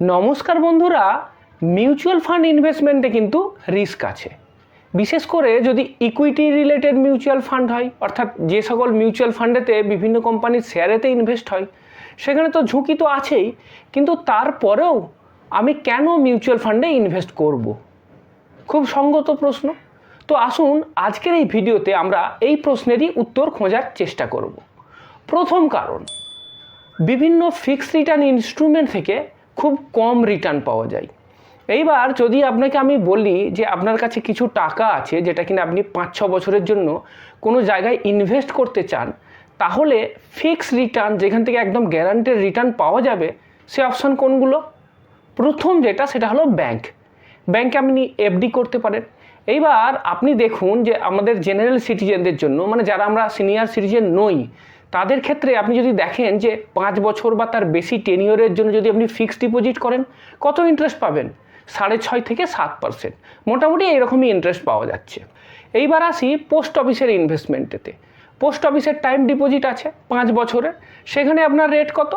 নমস্কার বন্ধুরা mutual fund ইনভেস্টমেন্টে কিন্তু রিস্ক আছে। বিশেষ করে যদি ইকুইটি রিলেটেড মিউচুয়াল ফান্ড হয়, অর্থাৎ যে সকল মিউচুয়াল ফান্ডেতে বিভিন্ন কোম্পানির শেয়ারেতে ইনভেস্ট হয়, সেখানে তো ঝুঁকি তো আছেই, কিন্তু তারপরেও আমি কেন মিউচুয়াল ফান্ডে ইনভেস্ট করব। খুব সঙ্গত প্রশ্ন। তো আসুন, আজকের এই ভিডিওতে আমরা এই প্রশ্নেরই উত্তর খোঁজার চেষ্টা করব। প্রথম কারণ, বিভিন্ন ফিক্সড রিটার্ন ইনস্ট্রুমেন্ট থেকে খুব কম রিটার্ন পাওয়া যায়। এইবার যদি আপনাকে আমি বলি যে আপনার কাছে কিছু টাকা আছে যেটা কিনা আপনি পাঁচ, ছ বছরের জন্য কোনো জায়গায় ইনভেস্ট করতে চান, তাহলে ফিক্সড রিটার্ন যেখান থেকে একদম গ্যারান্টেড রিটার্ন পাওয়া যাবে, সে অপশান কোনগুলো? প্রথম যেটা, সেটা হলো ব্যাংক ব্যাংকে আপনি এফডি করতে পারেন। এইবার আপনি দেখুন যে আমাদের জেনারেল সিটিজেনদের জন্য মানে যারা আমরা সিনিয়র সিটিজেন নই তাদের ক্ষেত্রে আপনি যদি দেখেন যে পাঁচ বছর বা তার বেশি টেনিয়রের জন্য যদি আপনি ফিক্সড ডিপোজিট করেন, কত ইন্টারেস্ট পাবেন? সাড়ে ছয় থেকে সাত পার্সেন্ট মোটামুটি এইরকমই ইন্টারেস্ট পাওয়া যাচ্ছে। এইবার আসি পোস্ট অফিসের ইনভেস্টমেন্টেতে পোস্ট অফিসের টাইম ডিপোজিট আছে পাঁচ বছরের। সেখানে আপনার রেট কত?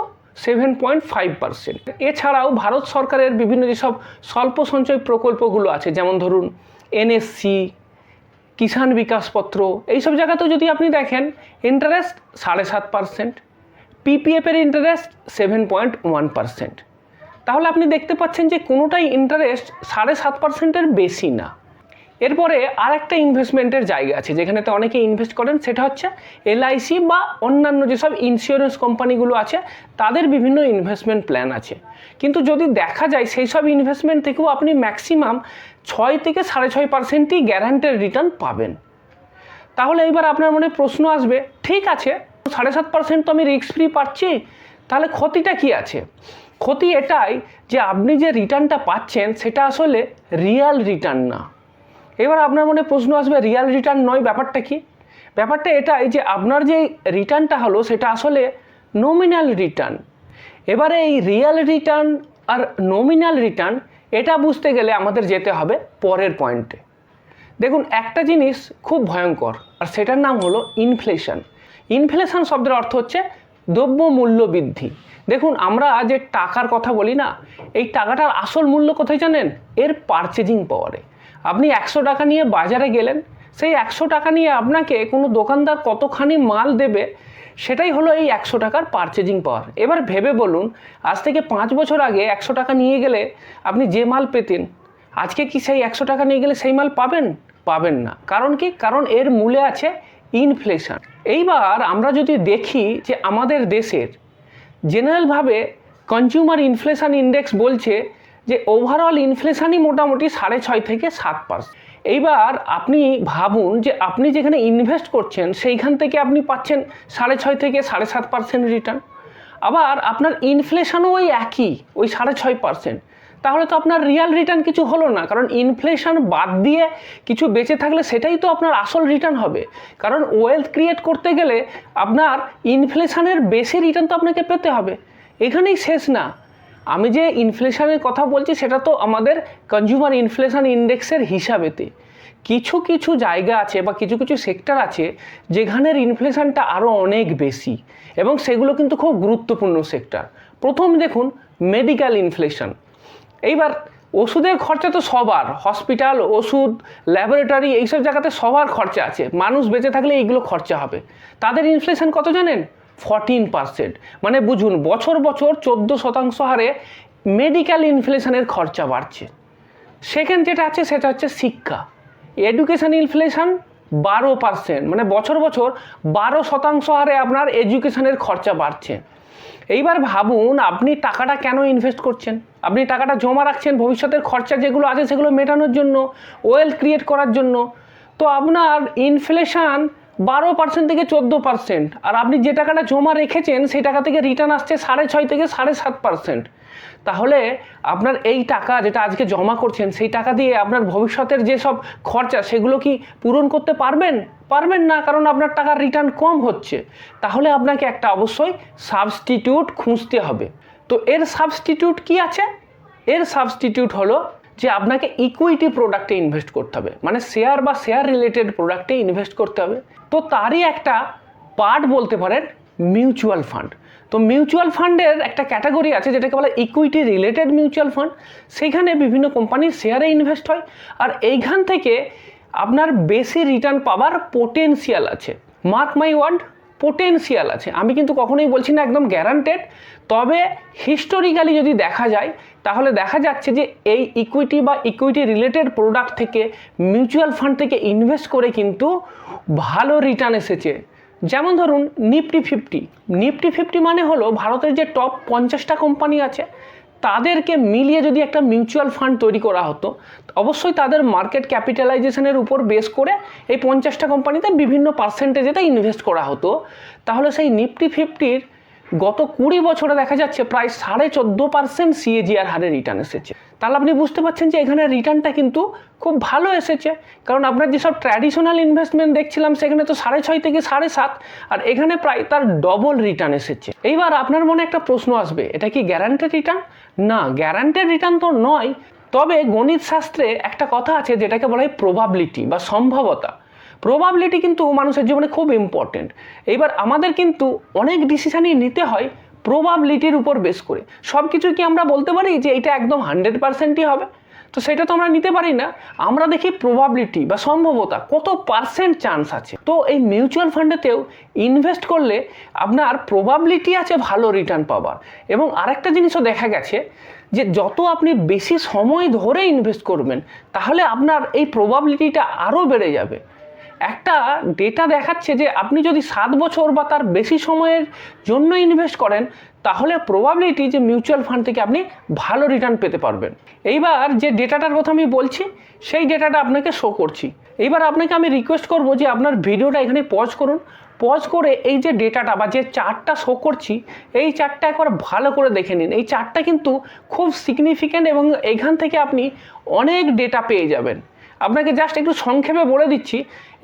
সেভেন পয়েন্ট ফাইভ পার্সেন্ট এছাড়াও ভারত সরকারের বিভিন্ন যেসব স্বল্প সঞ্চয় প্রকল্পগুলো আছে, যেমন ধরুন এনএসসি কিষাণ বিকাশপত্র, এইসব জায়গাতেও যদি আপনি দেখেন ইন্টারেস্ট সাড়ে সাত percent পিপিএফের interest seven point one percent তাহলে আপনি দেখতে পাচ্ছেন যে কোনোটাই ইন্টারেস্ট সাড়ে সাত পারসেন্টের বেশি না। এরপরে আর একটা ইনভেস্টমেন্টের জায়গা আছে, যেখানেতে অনেকে ইনভেস্ট করেন, সেটা হচ্ছে এলআইসি বা অন্যান্য যেসব ইন্স্যুরেন্স কোম্পানিগুলো আছে, তাদের বিভিন্ন ইনভেস্টমেন্ট প্ল্যান আছে। কিন্তু যদি দেখা যায় সেই সব ইনভেস্টমেন্ট থেকেও আপনি ম্যাক্সিমাম ছয় থেকে সাড়ে ছয় পার্সেন্টই গ্যারান্টেড রিটার্ন পাবেন। তাহলে এইবার আপনার মনে প্রশ্ন আসবে, ঠিক আছে, সাড়ে সাত পার্সেন্ট তো আমি রিস্ক ফ্রি পাচ্ছি, তাহলে ক্ষতিটা কি আছে? ক্ষতি এটাই যে আপনি যে রিটার্নটা পাচ্ছেন, সেটা আসলে রিয়াল রিটার্ন না। এবার আপনার মনে প্রশ্ন আসবে রিয়াল রিটার্ন নয়, ব্যাপারটা কি? ব্যাপারটা এটাই যে আপনার যে রিটার্নটা হলো, সেটা আসলে নমিনাল রিটার্ন এবারে এই রিয়াল রিটার্ন আর নমিনাল রিটার্ন এটা বুঝতে গেলে আমাদের যেতে হবে পরের পয়েন্টে দেখুন, একটা জিনিস খুব ভয়ঙ্কর, আর সেটার নাম হলো ইনফ্লেশন ইনফ্লেশন শব্দের অর্থ হচ্ছে দ্রব্য মূল্য বৃদ্ধি। দেখুন, আমরা যে টাকার কথা বলি না, এই টাকাটার আসল মূল্য কোথায় জানেন? এর পারচেজিং পাওয়ারে আপনি একশো টাকা নিয়ে বাজারে গেলেন, সেই একশো টাকা নিয়ে আপনাকে কোনো দোকানদার কতখানি মাল দেবে, সেটাই হলো এই একশো টাকার পারচেজিং পাওয়ার এবার ভেবে বলুন, আজ থেকে পাঁচ বছর আগে একশো টাকা নিয়ে গেলে আপনি যে মাল পেতেন, আজকে কি সেই একশো টাকা নিয়ে গেলে সেই মাল পাবেন? পাবেন না। কারণ কি? কারণ এর মূলে আছে ইনফ্লেশন এইবার আমরা যদি দেখি যে আমাদের দেশের জেনারেলভাবে কনজিউমার ইনফ্লেশন ইন্ডেক্স বলছে যে ওভারঅল ইনফ্লেশনই মোটামুটি সাড়ে ছয় থেকে সাত পার্সেন্ট এইবার আপনি ভাবুন যে আপনি যেখানে ইনভেস্ট করছেন, সেইখান থেকে আপনি পাচ্ছেন সাড়ে ছয় থেকে সাড়ে সাত পার্সেন্ট রিটার্ন আবার আপনার ইনফ্লেশনও ওই একই, ওই সাড়ে ছয় পার্সেন্ট। তাহলে তো আপনার রিয়াল রিটার্ন কিছু হলো না, কারণ ইনফ্লেশন বাদ দিয়ে কিছু বেঁচে থাকলে সেটাই তো আপনার আসল রিটার্ন হবে। কারণ ওয়েলথ ক্রিয়েট করতে গেলে আপনার ইনফ্লেশনের বেশি রিটার্ন তো আপনাকে পেতে হবে। এখানেই শেষ না। আমি যে ইনফ্লেশনের কথা বলছি, সেটা তো আমাদের কনজিউমার ইনফ্লেশন ইন্ডেক্সের হিসাবেতে। কিছু কিছু জায়গা আছে বা কিছু কিছু সেক্টর আছে, যেখানের ইনফ্লেশনটা আরও অনেক বেশি এবং সেগুলো কিন্তু খুব গুরুত্বপূর্ণ সেক্টর প্রথম দেখুন মেডিকেল ইনফ্লেশন এইবার ওষুধের খরচা তো সবার হসপিটাল ওষুধ ল্যাবরেটরি এইসব জায়গাতে সবার খরচা আছে। মানুষ বেঁচে থাকলে এইগুলো খরচা হবে। তাদের ইনফ্লেশন কত জানেন? ফর্টিন পার্সেন্ট মানে বুঝুন, বছর বছর চোদ্দ শতাংশ হারে মেডিকেল ইনফ্লেশনের খরচা বাড়ছে। সেকেন্ড যেটা আছে, সেটা হচ্ছে শিক্ষা। এডুকেশন ইনফ্লেশন বারো পার্সেন্ট মানে বছর বছর বারো শতাংশ হারে আপনার এডুকেশনের খরচা বাড়ছে। এইবার ভাবুন, আপনি টাকাটা কেন ইনভেস্ট করছেন? আপনি টাকাটা জমা রাখছেন ভবিষ্যতের খরচা যেগুলো আছে, সেগুলো মেটানোর জন্য ওয়েলথ ক্রিয়েট করার জন্য। তো আপনার ইনফ্লেশন বারো পার্সেন্ট থেকে চোদ্দ পার্সেন্ট আর আপনি যে টাকাটা জমা রেখেছেন, সেই টাকা থেকে রিটার্ন আসছে সাড়ে ছয় থেকে সাড়ে সাত পার্সেন্ট তাহলে আপনার এই টাকা যেটা আজকে জমা করছেন, সেই টাকা দিয়ে আপনার ভবিষ্যতের যেসব খরচা, সেগুলো কি পূরণ করতে পারবেন? পারবেন না, কারণ আপনার টাকার রিটার্ন কম হচ্ছে। তাহলে আপনাকে একটা অবশ্যই সাবস্টিটিউট খুঁজতে হবে। তো এর সাবস্টিটিউট কি আছে? এর সাবস্টিটিউট হলো যে আপনাকে ইকুইটি প্রোডাক্টে ইনভেস্ট করতে হবে। মানে শেয়ার বা শেয়ার রিলেটেড প্রোডাক্টে ইনভেস্ট করতে হবে। তো তারই একটা পার্ট বলতে পারেন মিউচুয়াল ফান্ড তো মিউচুয়াল ফান্ডের একটা ক্যাটাগরি আছে যেটাকে বলে ইকুইটি রিলেটেড মিউচুয়াল ফান্ড সেখানে বিভিন্ন কোম্পানির শেয়ারে ইনভেস্ট হয়। আর এইখান থেকে আপনার বেশি রিটার্ন পাওয়ার পোটেনশিয়াল আছে। মার্ক মাই ওয়ার্ড পোটেনশিয়াল আছে। আমি কিন্তু কখনোই বলছি না, একদম গ্যারান্টেড তবে হিস্টোরিক্যালি যদি দেখা যায়, তাহলে দেখা যাচ্ছে যে এই ইকুইটি বা ইকুইটি রিলেটেড প্রোডাক্ট থেকে মিউচুয়াল ফান্ড থেকে ইনভেস্ট করে কিন্তু ভালো রিটার্ন এসেছে। যেমন ধরুন নিফটি ফিফটি নিফটি ফিফটি মানে হলো ভারতের যে টপ পঞ্চাশটা কোম্পানি আছে তাদেরকে মিলিয়ে যদি একটা মিউচুয়াল ফান্ড তৈরি করা হতো, অবশ্যই তাদের মার্কেট ক্যাপিটালাইজেশনের উপর বেস করে এই পঞ্চাশটা কোম্পানিতে বিভিন্ন পার্সেন্টেজেতে ইনভেস্ট করা হতো। তাহলে সেই নিফটি ফিফটির গত কুড়ি বছরে দেখা যাচ্ছে প্রায় সাড়ে চোদ্দ পার্সেন্ট সিএজিআর হারে রিটার্ন এসেছে। তাহলে আপনি বুঝতে পারছেন যে এখানে রিটার্নটা কিন্তু খুব ভালো এসেছে। কারণ আপনার যেসব ট্র্যাডিশনাল ইনভেস্টমেন্ট দেখছিলাম, সেখানে তো সাড়ে ছয় থেকে সাড়ে সাত, আর এখানে প্রায় তার ডবল রিটার্ন এসেছে। এইবার আপনার মনে একটা প্রশ্ন আসবে, এটা কি গ্যারান্টেড রিটার্ন না গ্যারান্টেড রিটার্ন তো নয়। তবে গণিত শাস্ত্রে একটা কথা আছে যেটাকে বলা হয় প্রবাবিলিটি বা সম্ভাবতা। প্রবাবিলিটি কিন্তু মানুষের জীবনে খুব ইম্পর্টেন্ট এইবার আমাদের কিন্তু অনেক ডিসিশানই নিতে হয় প্রবাবিলিটির উপর বেস করে। সব কিছু কি আমরা বলতে পারি যে এটা একদম হান্ড্রেড পার্সেন্টই হবে? তো সেটা তো আমরা নিতে পারি না। আমরা দেখি প্রবাবিলিটি বা সম্ভবতা কত পার্সেন্ট চান্স আছে? তো এই মিউচুয়াল ফান্ডেতেও ইনভেস্ট করলে আপনার প্রবাবিলিটি আছে ভালো রিটার্ন পাবার এবং আরেকটা জিনিসও দেখা গেছে যে যত আপনি বেশি সময় ধরে ইনভেস্ট করবেন, তাহলে আপনার এই প্রবাবিলিটিটা আরও বেড়ে যাবে। একটা ডেটা দেখাচ্ছে যে আপনি যদি সাত বছর বা তার বেশি সময়ের জন্য ইনভেস্ট করেন, তাহলে প্রবাবিলিটি যে মিউচুয়াল ফান্ড থেকে আপনি ভালো রিটার্ন পেতে পারবেন। এইবার যে ডেটাটার কথা আমি বলছি, সেই ডেটাটা আপনাকে শো করছি। এইবার আপনাকে আমি রিকোয়েস্ট করব যে আপনার ভিডিওটা এখানে পজ করুন। পজ করে এই যে ডেটাটা বা যে চার্টটা শো করছি, এই চার্টটা একবার ভালো করে দেখে নিন। এই চার্টটা কিন্তু খুব সিগনিফিক্যান্ট এবং এখান থেকে আপনি অনেক ডেটা পেয়ে যাবেন। আপনাকে জাস্ট একটু সংক্ষেপে বলে দিচ্ছি,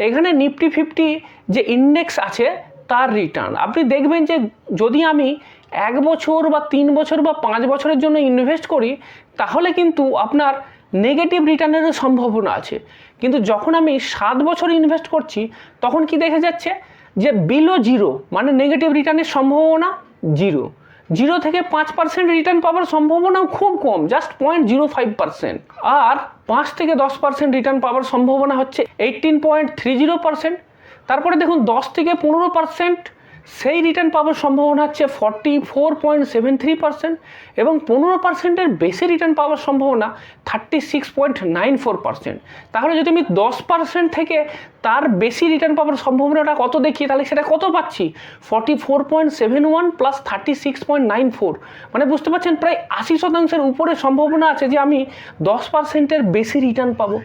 এখানে নিফটি ফিফটি যে ইন্ডেক্স আছে, তার রিটার্ন আপনি দেখবেন যে যদি আমি এক বছর বা তিন বছর বা পাঁচ বছরের জন্য ইনভেস্ট করি, তাহলে কিন্তু আপনার নেগেটিভ রিটার্নেরও সম্ভাবনা আছে। কিন্তু যখন আমি সাত বছর ইনভেস্ট করছি, তখন কি দেখা যাচ্ছে যে বিলো জিরো মানে নেগেটিভ রিটার্নের সম্ভাবনা জিরো জিরো থেকে পাঁচ পার্সেন্ট রিটার্ন পাওয়ার সম্ভাবনাও খুব কম just point zero five percent আর পাঁচ থেকে দশ পার্সেন্ট রিটার্ন পাওয়ার সম্ভাবনা হচ্ছে eighteen point three zero percent তারপরে দেখুন, দশ থেকে পনেরো পার্সেন্ট সেই রিটার্ন পাওয়ার সম্ভাবনা হচ্ছে forty four point seven three percent এবং পনেরো পার্সেন্টের বেশি রিটার্ন পাওয়ার সম্ভাবনা thirty six point nine four percent তাহলে যদি আমি দশ পার্সেন্ট থেকে তার বেশি রিটার্ন পাওয়ার সম্ভাবনাটা কত দেখি, তাহলে সেটা কত পাচ্ছি? Forty four point seven one plus thirty six point nine four মানে বুঝতে পারছেন, প্রায় আশি শতাংশের উপরে সম্ভাবনা আছে যে আমি দশ পার্সেন্টের বেশি রিটার্ন পাবো।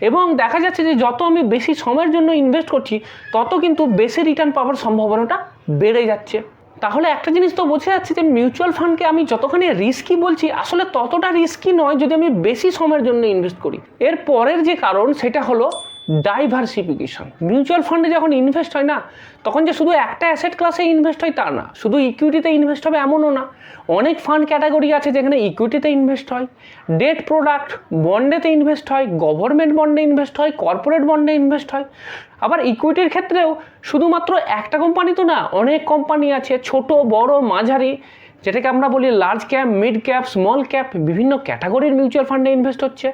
এবং দেখা যাচ্ছে যে যত আমি বেশি সময়ের জন্য ইনভেস্ট করছি, তত কিন্তু বেশি রিটার্ন পাওয়ার সম্ভাবনাটা বেড়ে যাচ্ছে। তাহলে একটা জিনিস তো বোঝা যাচ্ছে যে মিউচুয়াল ফান্ডকে আমি যতখানি রিস্কি বলছি, আসলে ততটা রিস্কি নয় যদি আমি বেশি সময়ের জন্য ইনভেস্ট করি। এর পরের যে কারণ, সেটা হলো ডাইভার্সিফিকেশন মিউচুয়াল ফান্ডে যখন ইনভেস্ট হয় না, তখন যে শুধু একটা অ্যাসেট ক্লাসে ইনভেস্ট হয় তা না, শুধু ইকুইটিতে ইনভেস্ট হবে এমনও না। অনেক ফান্ড ক্যাটাগরি আছে যেখানে ইকুইটিতে ইনভেস্ট হয় ডেট প্রোডাক্ট বন্ডেতে ইনভেস্ট হয় গভর্নমেন্ট বন্ডে ইনভেস্ট হয় কর্পোরেট বন্ডে ইনভেস্ট হয়। আবার ইকুইটির ক্ষেত্রেও শুধুমাত্র একটা কোম্পানি তো না, অনেক কোম্পানি আছে, ছোট, বড়, মাঝারি, যেটাকে আমরা বলি large cap mid cap small cap বিভিন্ন ক্যাটাগরির মিউচুয়াল ফান্ডে ইনভেস্ট হচ্ছে।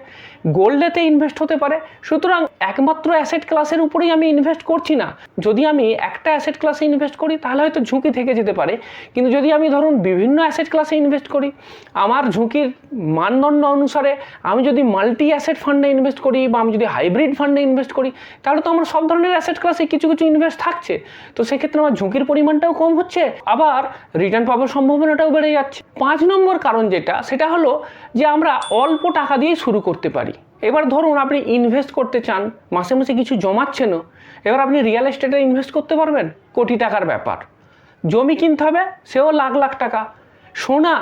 গোল্ডেতে ইনভেস্ট হতে পারে। সুতরাং একমাত্র অ্যাসেট ক্লাসের উপরেই আমি ইনভেস্ট করছি না। যদি আমি একটা অ্যাসেট ক্লাসে ইনভেস্ট করি, তাহলে হয়তো ঝুঁকি থেকে যেতে পারে। কিন্তু যদি আমি ধরুন বিভিন্ন অ্যাসেট ক্লাসে ইনভেস্ট করি, আমার ঝুঁকির মানদণ্ড অনুসারে আমি যদি মাল্টি অ্যাসেট ফান্ডে ইনভেস্ট করি বা আমি যদি হাইব্রিড ফান্ডে ইনভেস্ট করি, তাহলে তো আমার সব ধরনের অ্যাসেট ক্লাসে কিছু কিছু ইনভেস্ট থাকছে। তো সেক্ষেত্রে আমার ঝুঁকির পরিমাণটাও কম হচ্ছে, আবার রিটার্ন পাওয়ার সম্ভাবনাটাও বেড়ে যাচ্ছে। পাঁচ নম্বর কারণ যেটা, সেটা হলো যে আমরা অল্প টাকা দিয়ে শুরু করতে পারি। এবার ধরুন আপনি ইনভেস্ট করতে চান, মাসে মাসে কিছু জমাচ্ছেনও এবার আপনি রিয়েল এস্টেটে ইনভেস্ট করতে পারবেন, কোটি টাকার ব্যাপার। জমি কিনতে হবে, সেও লাখ লাখ টাকা। সোনা,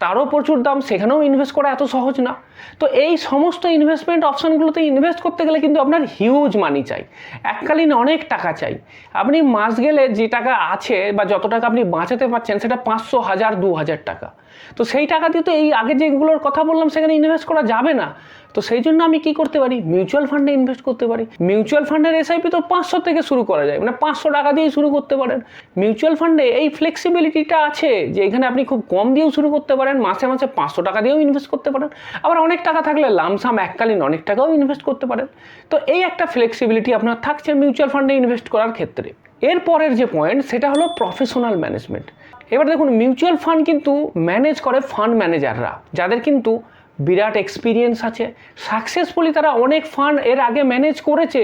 তারও প্রচুর দাম, সেখানেও ইনভেস্ট করা এত সহজ না। তো এই সমস্ত ইনভেস্টমেন্ট অপশানগুলোতে ইনভেস্ট করতে গেলে কিন্তু আপনার হিউজ মানি চাই। এককালীন অনেক টাকা চাই। আপনি মাস গেলে যে টাকা আছে বা যত টাকা আপনি বাঁচাতে পারছেন, সেটা পাঁচশো হাজার, দু হাজার টাকা। তো সেই টাকা দিয়ে তো এই আগে যেগুলোর কথা বললাম, সেখানে ইনভেস্ট করা যাবে না। তো সেই জন্য আমি কি করতে পারি? মিউচুয়াল ফান্ডে ইনভেস্ট করতে পারি। মিউচুয়াল ফান্ডের এসআইপি তো পাঁচশো থেকে শুরু করা যায়। মানে পাঁচশো টাকা দিয়েই শুরু করতে পারেন। মিউচুয়াল ফান্ডে এই ফ্লেক্সিবিলিটিটা আছে যে এখানে আপনি খুব কম দিয়েও শুরু করতে পারেন, মাসে মাসে পাঁচশো টাকা দিয়েও ইনভেস্ট করতে পারেন। আবার অনেক টাকা থাকলে লামসাম এককালীন অনেক টাকাও ইনভেস্ট করতে পারেন। তো এই একটা ফ্লেক্সিবিলিটি আপনার থাকছে মিউচুয়াল ফান্ডে ইনভেস্ট করার ক্ষেত্রে। এরপরের যে পয়েন্ট সেটা হলো প্রফেশনাল ম্যানেজমেন্ট এবার দেখুন মিউচুয়াল ফান্ড কিন্তু ম্যানেজ করে ফান্ড ম্যানেজাররা যাদের কিন্তু বিরাট এক্সপিরিয়েন্স আছে। সাকসেসফুলি তারা অনেক ফান্ড এর আগে ম্যানেজ করেছে।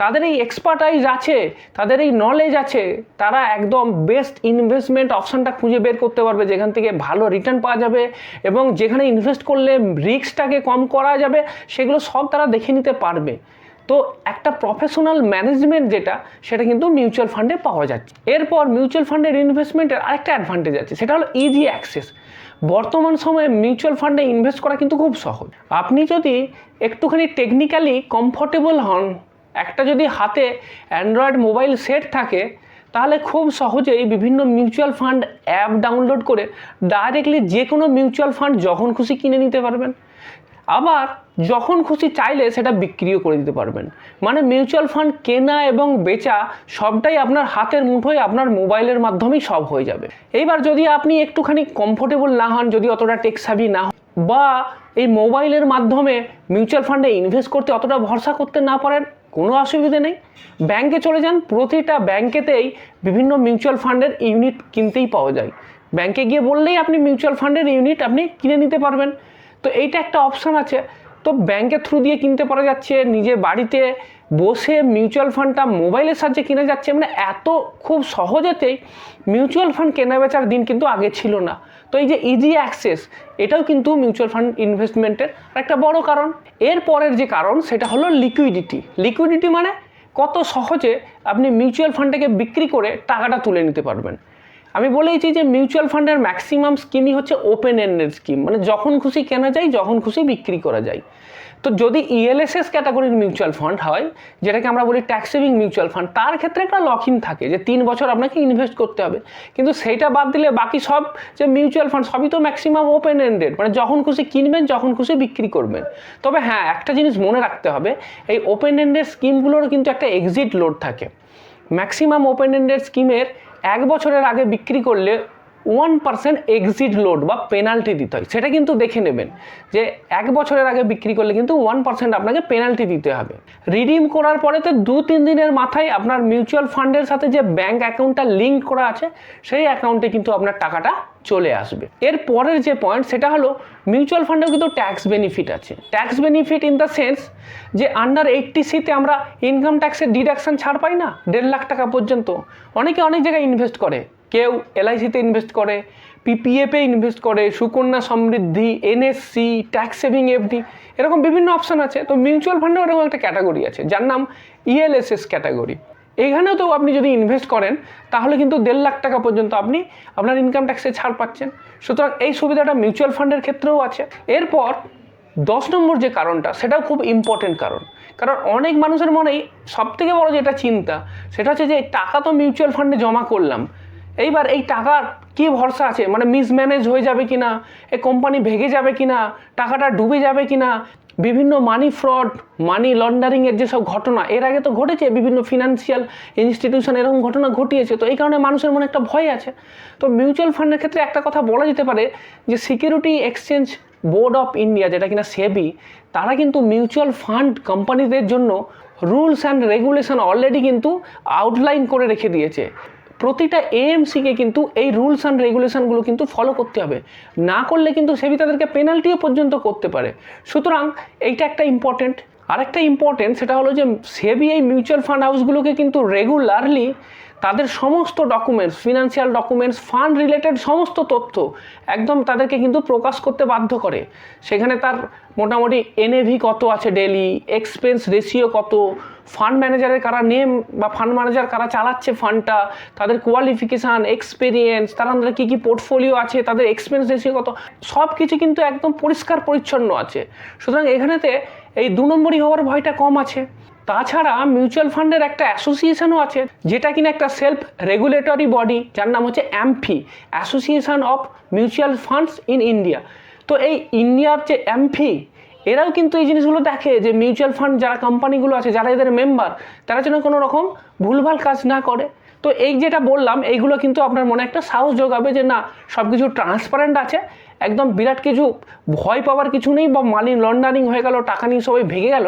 তাদের এই এক্সপার্টাইজ আছে, তাদের এই নলেজ আছে। তারা একদম বেস্ট ইনভেস্টমেন্ট অপশানটা খুঁজে বের করতে পারবে, যেখান থেকে ভালো রিটার্ন পাওয়া যাবে এবং যেখানে ইনভেস্ট করলে রিস্কটাকে কম করা যাবে, সেগুলো সব তারা দেখে নিতে পারবে। তো একটা প্রফেশনাল ম্যানেজমেন্ট যেটা, সেটা কিন্তু মিউচুয়াল ফান্ডে পাওয়া যাচ্ছে। এরপর মিউচুয়াল ফান্ডের ইনভেস্টমেন্টের আরেকটা অ্যাডভান্টেজ আছে, সেটা হলো ইজি অ্যাক্সেস বর্তমান সময়ে মিউচুয়াল ফান্ডে ইনভেস্ট করা কিন্তু খুব সহজ। আপনি যদি একটুখানি টেকনিক্যালি কমফোর্টেবল হন, একটা যদি হাতে অ্যান্ড্রয়েড মোবাইল সেট থাকে, তাহলে খুব সহজেই বিভিন্ন মিউচুয়াল ফান্ড অ্যাপ ডাউনলোড করে ডাইরেক্টলি যে কোনো মিউচুয়াল ফান্ড যখন খুশি কিনে নিতে পারবেন। আবার যখন খুশি চাইলে সেটা বিক্রিও করে দিতে পারবেন। মানে মিউচুয়াল ফান্ড কেনা এবং বেচা সবটাই আপনার হাতের মুঠোয়, আপনার মোবাইলের মাধ্যমেই সব হয়ে যাবে। এইবার যদি আপনি একটুখানি কমফোর্টেবল না হন, যদি অতটা টেকসাবি না হন, বা এই মোবাইলের মাধ্যমে মিউচুয়াল ফান্ডে ইনভেস্ট করতে অতটা ভরসা করতে না পারেন, কোনো অসুবিধে নেই। ব্যাংকে চলে যান, প্রতিটা ব্যাংকেতেই বিভিন্ন মিউচুয়াল ফান্ডের ইউনিট কিনতেই পাওয়া যায়। ব্যাংকে গিয়ে বললেই আপনি মিউচুয়াল ফান্ডের ইউনিট আপনি কিনে নিতে পারবেন। তো এইটা একটা অপশান আছে। তো ব্যাংকের থ্রু দিয়ে কিনতে পারা যাচ্ছে, নিজের বাড়িতে বসে মিউচুয়াল ফান্ডটা মোবাইলের সাহায্যে কিনা যাচ্ছে মানে এত খুব সহজেতেই মিউচুয়াল ফান্ড কেনা বেচার দিন কিন্তু আগে ছিল না। তো এই যে ইজি অ্যাক্সেস এটাও কিন্তু মিউচুয়াল ফান্ড ইনভেস্টমেন্টের একটা বড় কারণ। এর পরের যে কারণ, সেটা হলো লিকুইডিটি লিকুইডিটি মানে কত সহজে আপনি মিউচুয়াল ফান্ডটাকে বিক্রি করে টাকাটা তুলে নিতে পারবেন। আমি বলেইছি যে মিউচুয়াল ফান্ডের ম্যাক্সিমাম স্কিমই হচ্ছে ওপেন এন্ডেড স্কিম মানে যখন খুশি কেনা যায়, যখন খুশি বিক্রি করা যায়। তো যদি ইএলএসএস ক্যাটাগরির মিউচুয়াল ফান্ড হয়, যেটাকে আমরা বলি ট্যাক্স সেভিং মিউচুয়াল ফান্ড তার ক্ষেত্রে একটা লক ইন থাকে যে তিন বছর আপনাকে ইনভেস্ট করতে হবে। কিন্তু সেইটা বাদ দিলে বাকি সব যে মিউচুয়াল ফান্ড সবই তো ম্যাক্সিমাম ওপেন এন্ডেড মানে যখন খুশি কিনবেন, যখন খুশি বিক্রি করবেন। তবে হ্যাঁ একটা জিনিস মনে রাখতে হবে, এই ওপেন এন্ডেড স্কিমগুলোরও কিন্তু একটা এক্সিট লোড থাকে। ম্যাক্সিমাম ওপেন এন্ডেড স্কিমের এক বছরের আগে বিক্রি করলে ওয়ান পার্সেন্ট এক্সিট লোড বা পেনাল্টি দিতে হয়। সেটা কিন্তু দেখে নেবেন যে এক বছরের আগে বিক্রি করলে কিন্তু ওয়ান পার্সেন্ট আপনাকে পেনাল্টি দিতে হবে। রিডিম করার পরে তো দু তিন দিনের মাথায় আপনার মিউচুয়াল ফান্ডের সাথে যে ব্যাঙ্ক অ্যাকাউন্টটা লিঙ্ক করা আছে, সেই অ্যাকাউন্টে কিন্তু আপনার টাকাটা চলে আসবে। এর পরের যে পয়েন্ট সেটা হলো মিউচুয়াল ফান্ডেও কিন্তু ট্যাক্স বেনিফিট আছে। Tax benefit in the sense যে আন্ডার এইটটি সিতে আমরা ইনকাম ট্যাক্সের ডিডাকশন ছাড় পাই না, দেড় লাখ টাকা পর্যন্ত। অনেকে অনেক জায়গায় ইনভেস্ট করে। কেউ এলআইসিতে ইনভেস্ট করে পিপিএফে ইনভেস্ট করে, Sukanya Samriddhi NSC tax saving FD এরকম বিভিন্ন অপশান আছে। তো মিউচুয়াল ফান্ডেও এরকম একটা ক্যাটাগরি আছে, যার নাম ইএলএসএস ক্যাটাগরি এখানেও তো আপনি যদি ইনভেস্ট করেন, তাহলে কিন্তু দেড় লাখ টাকা পর্যন্ত আপনি আপনার ইনকাম ট্যাক্সে ছাড় পাচ্ছেন। সুতরাং এই সুবিধাটা মিউচুয়াল ফান্ডের ক্ষেত্রেও আছে। এরপর দশ নম্বর যে কারণটা, সেটাও খুব ইম্পর্টেন্ট কারণ। কারণ অনেক মানুষের মনেই সবথেকে বড় যেটা চিন্তা, সেটা হচ্ছে যে টাকা তো মিউচুয়াল ফান্ডে জমা করলাম এইবার এই টাকার কি ভরসা আছে? মানে মিসম্যানেজ হয়ে যাবে কি না এই কোম্পানি ভেঙে যাবে কি না টাকাটা ডুবে যাবে কি না বিভিন্ন মানি ফ্রড মানি লন্ডারিংয়ের যেসব ঘটনা, এর আগে তো ঘটেছে, বিভিন্ন ফিনান্সিয়াল ইনস্টিটিউশন এরকম ঘটনা ঘটিয়েছে। তো এই কারণে মানুষের মনে একটা ভয় আছে। তো মিউচুয়াল ফান্ডের ক্ষেত্রে একটা কথা বলা যেতে পারে যে security exchange board of India যেটা কিনা সেবি তারা কিন্তু মিউচুয়াল ফান্ড কোম্পানিদের জন্য রুলস অ্যান্ড রেগুলেশন অলরেডি কিন্তু আউটলাইন করে রেখে দিয়েছে। প্রতিটা এএমসিকে কিন্তু এই রুলস অ্যান্ড রেগুলেশনগুলো কিন্তু ফলো করতে হবে। না করলে কিন্তু সেবি তাদেরকে পেনাল্টিও পর্যন্ত করতে পারে। সুতরাং এইটা একটা ইম্পর্টেন্ট আরেকটা ইম্পর্টেন্ট সেটা হলো যে সেবি এই মিউচুয়াল ফান্ড হাউসগুলোকে কিন্তু রেগুলারলি তাদের সমস্ত documents financial documents fund related সমস্ত তথ্য একদম তাদেরকে কিন্তু প্রকাশ করতে বাধ্য করে। সেখানে তার মোটামুটি এনএভি কত আছে ডেলি এক্সপেন্স রেশিও কত ফান্ড ম্যানেজারের কারা নেম বা ফান্ড ম্যানেজার কারা চালাচ্ছে ফান্ডটা তাদের কোয়ালিফিকেশান এক্সপিরিয়েন্স তারা আমাদের কী কী পোর্টফোলিও আছে, তাদের এক্সপেন্স রেশিও কত সব কিছু কিন্তু একদম পরিষ্কার পরিচ্ছন্ন আছে। সুতরাং এখানেতে এই দু নম্বরই হওয়ার ভয়টা কম আছে। তাছাড়া মিউচুয়াল ফান্ডের একটা অ্যাসোসিয়েশনও আছে, যেটা কিনা একটা সেলফ রেগুলেটরি বডি, যার নাম হচ্ছে AMFI association of mutual funds in India. তো এই ইন্ডিয়ার যে অ্যাম্ফি এরাও কিন্তু এই জিনিসগুলো দেখে যে মিউচুয়াল ফান্ড যারা কোম্পানিগুলো আছে, যারা এদের মেম্বার তারা যেন কোনো রকম ভুলভাল কাজ না করে। তো এই যেটা বললাম, এইগুলো কিন্তু আপনার মনে একটা সাহস যোগাবে যে না সব কিছু ট্রান্সপারেন্ট আছে, একদম বিরাট কিছু ভয় পাওয়ার কিছু নেই বা মানি লন্ডারিং হয়ে গেল, টাকা নিয়ে সবাই ভেঙে গেল,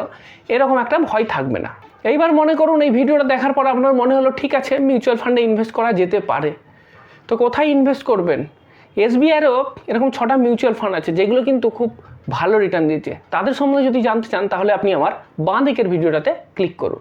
এরকম একটা ভয় থাকবে না। এইবার মনে করুন, এই ভিডিওটা দেখার পর আপনার মনে হলো, ঠিক আছে মিউচুয়াল ফান্ডে ইনভেস্ট করা যেতে পারে। তো কোথায় ইনভেস্ট করবেন? এসবিআইয়েরও এরকম ছটা মিউচুয়াল ফান্ড আছে, যেগুলো কিন্তু খুব ভালো রিটার্ন দিচ্ছে। তাদের সম্বন্ধে যদি জানতে চান, তাহলে আপনি আমার বাঁ দিকের ভিডিওটাতে ক্লিক করুন।